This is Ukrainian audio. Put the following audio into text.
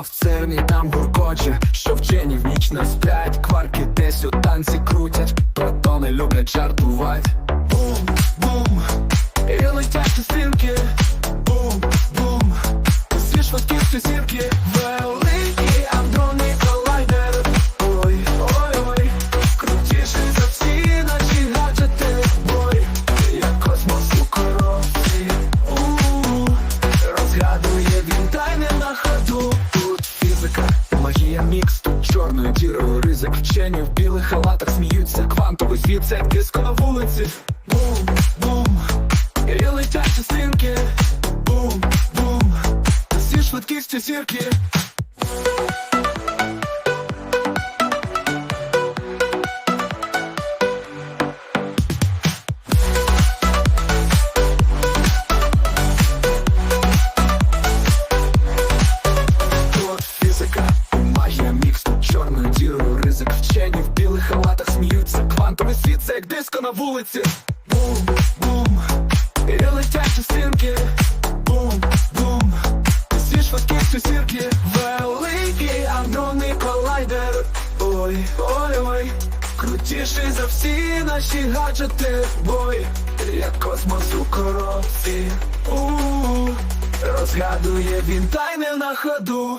в церні там гуркоче, що вчені в ніч на сплять, кварки десь у танці крутять, протони люблять жартувати. Бум, бум, і летять стрілки, бум, бум, зі швидкістю зірки, великі дірою Вчені в білих халатах сміються Квантовий світ, це диско на вулиці. Бум, бум, і летять частинки. Бум, бум, зі швидкістю зірки сміються світ, це як диско на вулиці. Бум, бум, і летять частинки Бум, бум, зі швидкістю зірки Великий андронний колайдер. Ой, ой, ой, крутіший за всі наші гаджети. Бой, як космос у коробці. У-у-у. Розгадує він тайни на ходу